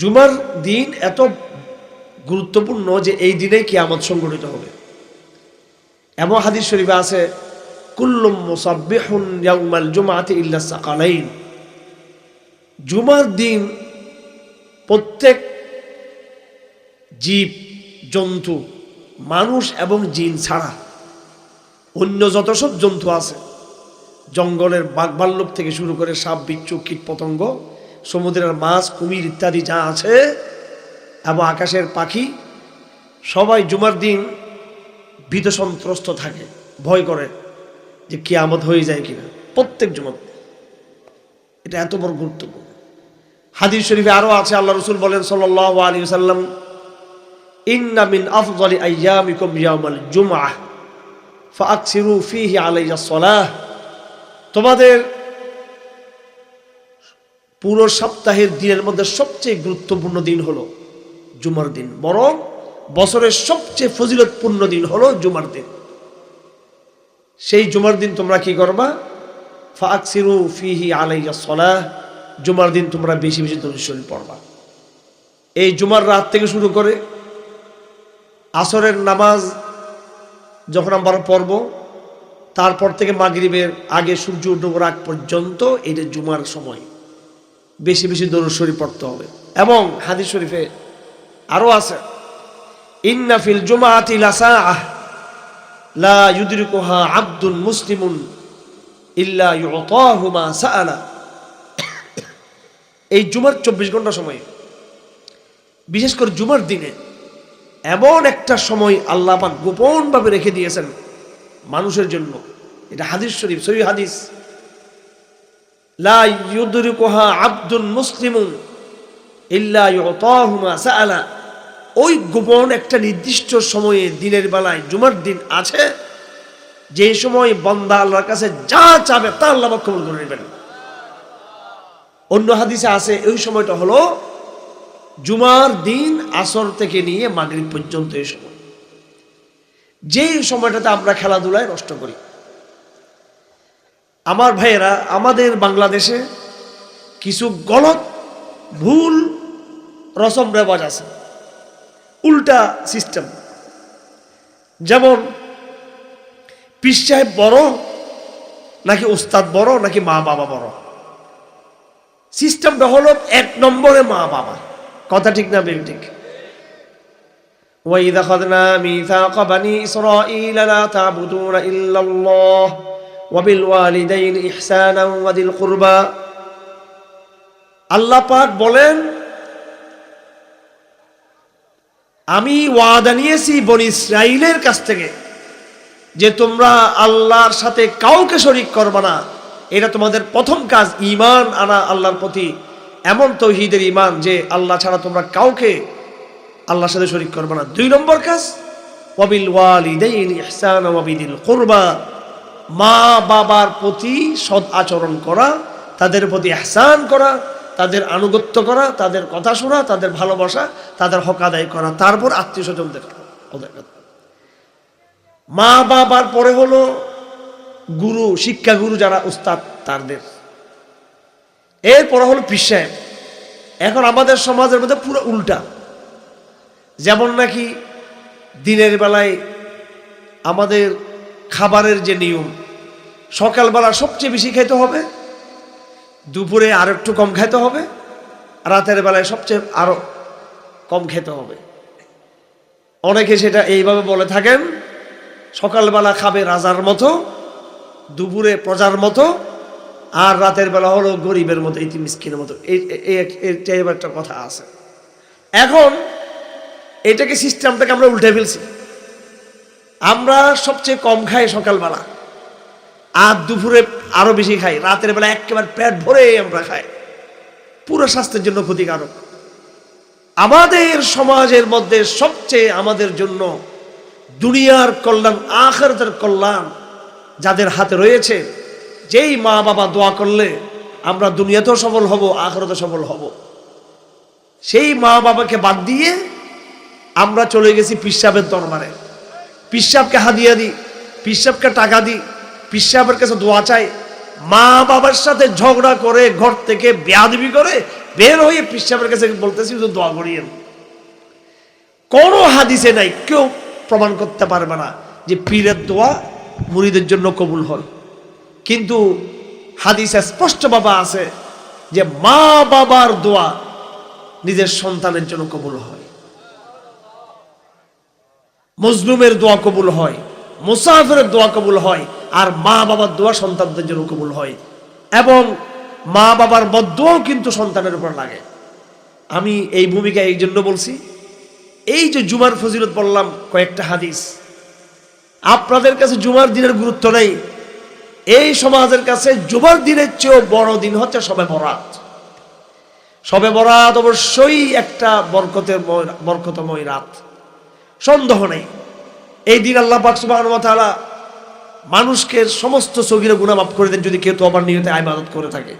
জুমার দিন এত গুরুত্বপূর্ণ যে এই দিনেই কিয়ামত সংগঠিত হবে। এমন হাদিস শরীফে আছে, কুল্লুম মুসাব্বিহুন ইয়াউমাল জুমাআতি ইল্লা জুমার দিন প্রত্যেক জীব, জন্তু, মানুষ এবং জিন ছাড়া অন্য যত সব জন্তু আছে, জঙ্গলের বাঘভাল্লুক থেকে শুরু করে সাপ, বিচ্ছু কীট পতঙ্গ সমুদ্রের মাছ, কুমির ইত্যাদি যা আছে, এবং আকাশের পাখি, সবাই জুমার দিন ভীত সন্ত্রস্ত থাকে, ভয় করে যে কিয়ামত হয়ে যায় কিনা, প্রত্যেক জুমার এটা এত বড় গুরুত্বপূর্ণ। হাদিস শরীফে আরও আছে, আল্লাহ রসুল বলেন সাল্লাহ আলী সাল্লাম ইন্না মিন আফজালি আইয়ামিকুম ইয়াউমাল জুমআহ ফাকসিরু ফিহি আলাইয়া সলাহ। তোমাদের পুরো সপ্তাহের দিনের মধ্যে সবচেয়ে গুরুত্বপূর্ণ দিন হলো জুমার দিন। বরং বছরের সবচেয়ে ফজিলতপূর্ণ দিন হলো জুমার দিন। সেই জুমার দিন তোমরা কি করবা? ফাকসিরু ফিহি আলাইয়া সলাহ। জুমার দিন তোমরা বেশি বেশি দরুদ পড়বা। এই জুমার রাত থেকে শুরু করে আসরের নামাজ যখন আমরা পড়ব, তারপর থেকে মাগরিবের আগে সূর্য ডুবোর আগ পর্যন্ত, এটা জুমার সময়। বেশি বেশি দরুদ শরীফ পড়তে হবে। এবং হাদিস শরীফে আরও আছে ইন্নাফিল জুমাআতি লাসাআহ, লা ইউদরিকুহা আব্দুন মুসলিমুন ইল্লা ইউতাহু মা সাআলা। এই জুমার চব্বিশ ঘণ্টা সময়, বিশেষ করে জুমার দিনে, এমন একটা সময় আল্লাহ পাক গোপনভাবে রেখে দিয়েছেন মানুষের জন্য। এটা হাদিস শরীফ, সহি হাদিস। লা ইউদরিকুহা আব্দুন মুসলিমুন ইল্লা ইউতাহু মা সাআলা। ওই গোপন একটা নির্দিষ্ট সময়ে দিনের বেলায়, জুমার দিন আছে, যে সময় বন্দা আল্লাহর কাছে যা চাবে তা আল্লাহ কবুল করে নেবেন। অন্য হাদিসে আছে, ওই সময়টা হলো জুমার দিন আসর থেকে নিয়ে মাগরিব পর্যন্ত এই সময়। যেই সময়টাতে আমরা খেলাধুলায় নষ্ট করি আমার ভাইয়েরা আমাদের বাংলাদেশে কিছু গলত ভুল রসম রেওয়াজ আছে উল্টা সিস্টেম যেমন পিস সাহেব বড় নাকি ওস্তাদ বড় নাকি মা বাবা বড় সিস্টেমটা হলো এক নম্বরে মা বাবা কথা ঠিক না বেবি ঠিক وإذا أخذنا ميثاق بني إسرائيل لا تعبدون إلا الله ওয়াবিল ইহসানা ওয়াদিল আল্লাহ পাক বলেন, আমি ওয়াদা নিয়েছি বনি ইসরাইলের কাছ থেকে যে তোমরা আল্লাহর সাথে কাউকে শরিক করবা না। এটা তোমাদের প্রথম কাজ ইমান আনা আল্লাহর প্রতি এমন তৌহিদের ইমান যে আল্লাহ ছাড়া তোমরা কাউকে আল্লাহর সাথে শরিক করবা না। দুই নম্বর কাজ ওয়াবিল ওয়ালিদাইন ইহসান ওয়াবিদিল কুরবা। মা বাবার প্রতি সৎ আচরণ করা, তাদের প্রতি এহসান করা, তাদের আনুগত্য করা, তাদের কথা শোনা, তাদের ভালোবাসা, তাদের হক আদায় করা, তারপর আত্মীয় ওদের কথা। মা বাবার পরে হলো গুরু শিক্ষাগুরু যারা উস্তাদ তাদের এরপরে হলো পিসায় এখন আমাদের সমাজের মধ্যে পুরো উল্টা। যেমন নাকি দিনের বেলায় আমাদের খাবারের যে নিয়ম, সকালবেলা সবচেয়ে বেশি খেতে হবে, দুপুরে আর একটু কম খেতে হবে, রাতের বেলায় সবচেয়ে আরও কম খেতে হবে। অনেকে সেটা এইভাবে বলে থাকেন, সকালবেলা খাবে রাজার মতো, দুপুরে প্রজার মতো, আর রাতের বেলা হলো গরিবের মতো এই মিসকিনের মতো। এই এই একটা কথা আছে। এখন এটাকে সিস্টেমটাকে আমরা উল্টে ফেলছি। আমরা সবচেয়ে কম খাই সকালবেলা। আর দুপুরে আরও বেশি খাই। রাতের বেলা একেবারে পেট ভরে আমরা খাই। পুরো স্বাস্থ্যের জন্য ক্ষতিকারক। আমাদের সমাজের মধ্যে সবচেয়ে আমাদের জন্য দুনিয়ার কল্যাণ, আখেরাতের কল্যাণ যাদের হাতে রয়েছে, যেই মা বাবা দোয়া করলে আমরা দুনিয়াতেও সফল হব আখেরাতে সফল হব। সেই মা বাবাকে বাদ দিয়ে আমরা চলে গেছি পিসাবের দরবারে। পিসাবকে হাদিয়া দিই পিসাবকে টাকা দিই পিসাবের কাছে দোয়া চাই। মা বাবার সাথে ঝগড়া করে ঘর থেকে বেয়াদবি করে বের হয়ে পিসাবের কাছে বলতেছি দোয়া করিয়েন। কোনো হাদিসে নাই, কেউ প্রমাণ করতে পারবে না যে পীরের দোয়া মুড়িদের জন্য কবুল হল কিন্তু হাদিসে স্পষ্ট বাবা আছে যে মা বাবার দোয়া নিজের সন্তানের জন্য কবুল হয়। মজলুমের দোয়া কবুল হয়, মুসাফিরের দোয়া কবুল হয়, আর মা বাবার দোয়া সন্তানদের জন্য কবুল হয়। এবং মা বাবার বদোয়াও কিন্তু সন্তানের উপর লাগে। আমি এই ভূমিকা এই জন্য বলছি, এই যে জুমার ফজিলত বললাম, কয়েকটা হাদিস। আপনাদের কাছে জুমার দিনের গুরুত্ব নেই। এই সমাজের কাছে জুমার দিনের চেয়েও বড় দিন হচ্ছে সবে বরাত। সবে বরাত অবশ্যই একটা বরকতের বরকতময় রাত। সন্দেহ নেই। এই দিন আল্লাহ পাক সুবহানাহু মানুষকে সমস্ত সগিরা মাফ করে দেন যদি কেউ তো আবার নিয়তে আইবাদত করে থাকে।